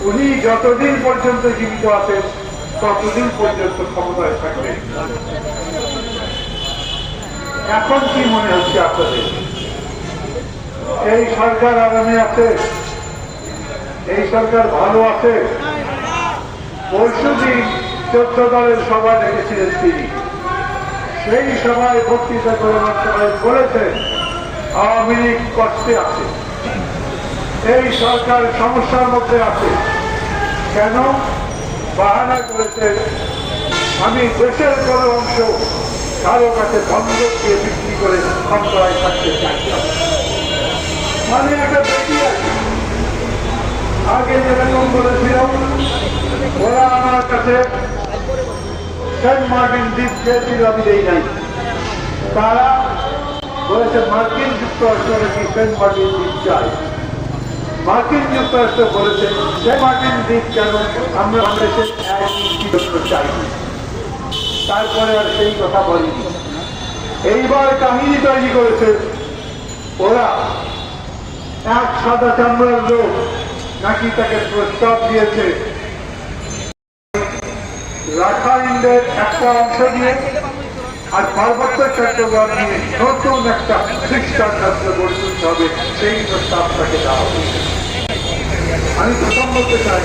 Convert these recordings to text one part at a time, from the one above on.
উনি যতদিন পর্যন্ত জীবিত আছেন, ততদিন পর্যন্ত ক্ষমতায় থাকবেন। এখন কি মনে হচ্ছে আপনাদের? এই সরকার আরামে আছে, এই সরকার ভালো আছে। পরশুদিন চোদ্দ দলের সভা ডেকেছিলেন তিনি। সেই সভায় বক্তৃতা করে বলেছেন, আওয়ামী লীগ কষ্টে আছে। এই সরকার সমস্যার মধ্যে আছে। কেন? বাহানা করেছে। আমি দেশের কোন অংশ কারও কাছে বন্ধক দিয়ে বিক্রি করে ক্ষমতায় থাকতে চাই। মানে একটা বেটি আছে। আগে যেরকম বলেছিলাম ওরা আমার কাছে সেন্ট মার্টিন দ্বীপ চেয়েছিল আমি দেই নাই। তারা বলেছে, মার্কিন যুক্তরাষ্ট্র নাকি সেন্ট মার্টিন দ্বীপ চাই মার্কিন যুক্তরাষ্ট্র বলেছে সেন্ট মার্টিন দ্বীপ কেন? আমরা বাংলাদেশের চাই তারপরে আর সেই কথা বলিনি। এইবার কাহিনী তৈরি করেছে ওরা। এক সাদা চামড়ার লোক নাকি তাকে প্রস্তাব দিয়েছে রাখাইনদের একটা অংশ দিয়ে আর পার্বত্য চট্টগ্রাম নিয়ে নতুন একটা খ্রিস্টান রাষ্ট্র গড়ে তুলতে হবে। সেই প্রস্তাব তাকে দেওয়া হবে আমি প্রথম বলতে চাই,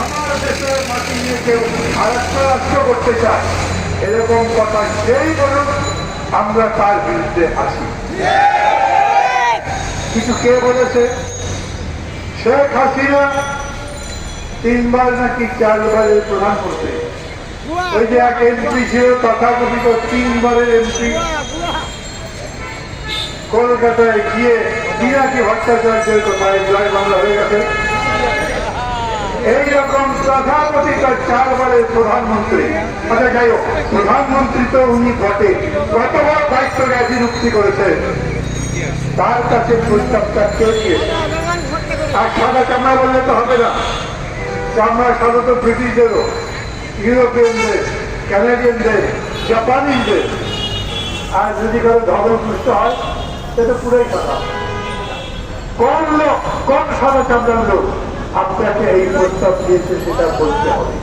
আমার দেশের মাটি নিয়ে কেউ আর একটা রাষ্ট্র করতে চায়, এরকম কথা যেই বলুন আমরা তার বিরুদ্ধে আসি। কিছু কে বলেছে? শেখ হাসিনা তিনবার নাকি চারবারের প্রধানমন্ত্রী ওই যে এক এমপি ছিল, তথাকথিত তিনবারের এমপি। কলকাতায় গিয়ে বিনাকি ভট্টাচার্যের কথায় জয় বাংলা হয়ে গেছে। এইরকম তথাকথিত চারবারের প্রধানমন্ত্রী। আচ্ছা যাই হোক, প্রধানমন্ত্রী তো উনি বটে। কতবার দায়িত্ব জ্ঞাতি মুক্তি করেছে। তার কাছে প্রস্তাবটা কে আর সাদা চামড়া বললে তো হবে না। চামড়া সাদা তো ব্রিটিশদেরও ইউরোপিয়ানদের, ক্যানাডিয়ানদের জাপানিজদের আর যদি কারও ধর্ম পুষ্ট হয়, সেটা পুরোই কথা কোন লোক, কোন সাদা লোক আপনাকে এই প্রস্তাব দিয়েছে, সেটা বলতে হবে।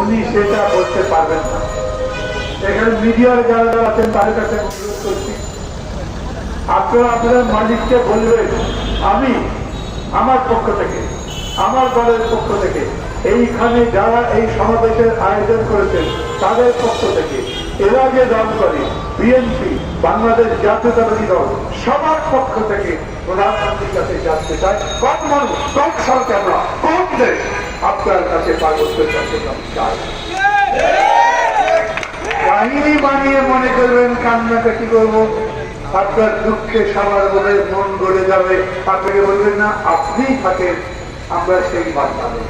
উনি সেটা বলতে পারবেন না। এখানে মিডিয়ার যারা যারা আছেন, তাদের কাছে আপনারা আপনাদের মালিককে বলবেন, আমি, আমার পক্ষ থেকে, আমার দলের পক্ষ থেকে এইখানে যারা এই সমাবেশের আয়োজন করেছেন, তাদের পক্ষ থেকে এরা যে দল করে বিএনপি, বাংলাদেশ জাতীয়তাবাদী দল, সবার পক্ষ থেকে প্রধানমন্ত্রীর কাছে জানতে চাই কম মানুষ কম সরকার আমরা কম দেশ আপনার কাছে পার্বত্য চট্টগ্রাম চাই কাহিনী বানিয়ে মনে করবেন কান্নাটা কি করব। আপনার দুঃখে সবার বলে মন গড়ে যাবে। আপনাকে বলবেন না, আপনিই থাকেন, আমরা সেই বাঁচাবো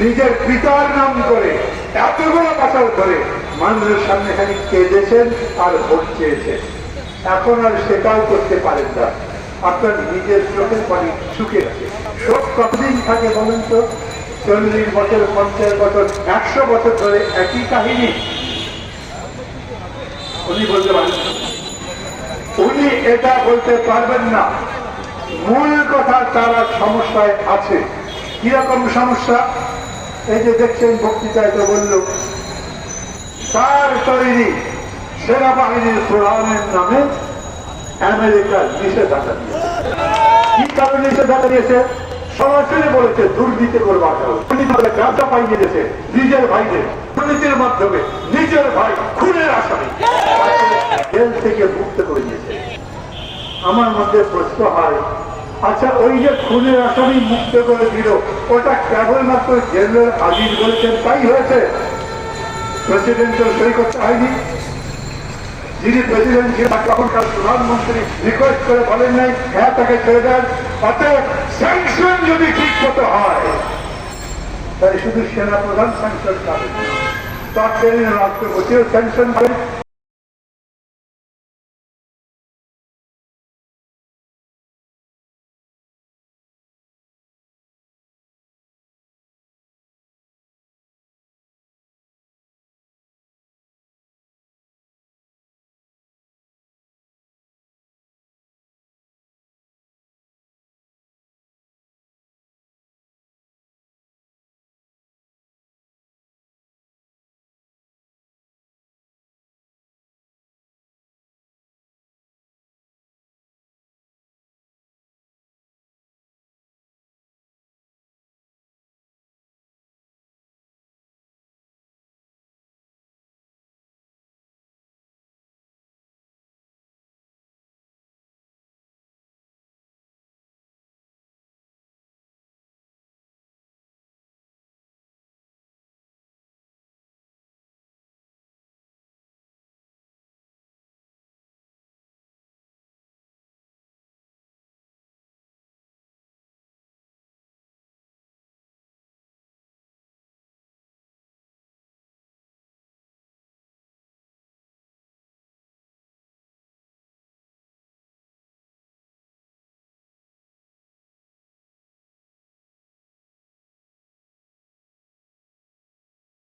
নিজের পিতার নাম করে এতগুলো বছর ধরে মানুষের সামনে খালি কেঁদেছেন আর ভোট চেয়েছেন। এখন আর সেটাও করতে পারেন না। আপনার নিজের চোখের পানি শুকে আছে শোক কতদিন থাকে বলেন তো? চল্লিশ বছর, পঞ্চাশ বছর, একশো বছর ধরে একই কাহিনী। উনি বলতে পারেন উনি এটা বলতে পারবেন না। মূল কথা তারা সমস্যায় আছে। কীরকম সমস্যা? এই যে দেখছেন বক্তৃতায় তো বলল, তার তৈরি সেনাবাহিনীর প্রধানের নামে আমেরিকার নিষেধাজ্ঞা দিয়েছে। কি কারণে নিষেধাজ্ঞা দিয়েছে? সরাসরি বলেছে, দুর্নীতি করবার ব্যবসা পাইয়ে দিয়েছে নিজের ভাইদের দুর্নীতির মাধ্যমে নিজের ভাই খুনের আসামি। জেল থেকে মুক্ত করে দিয়েছে। আমার মধ্যে প্রশ্ন হয় আচ্ছা ওই যে খুনের আসামি মুক্ত করে দিল ওটা কেবলমাত্র জেলের হাজির বলেছেন তাই হয়েছে? প্রেসিডেন্টের সই করতে হয়নি। যিনি প্রেসিডেন্ট ছিলেন তখনকার প্রধানমন্ত্রী রিকোয়েস্ট করে বলেন নাই হ্যাঁ তাকে ছেড়ে দেন। অতএব স্যাংশন যদি ঠিক মতো হয়, তাহলে শুধু সেনা প্রধান স্যাংশন পাবেন তৎকালীন রাষ্ট্রপতিও স্যাংশন করেন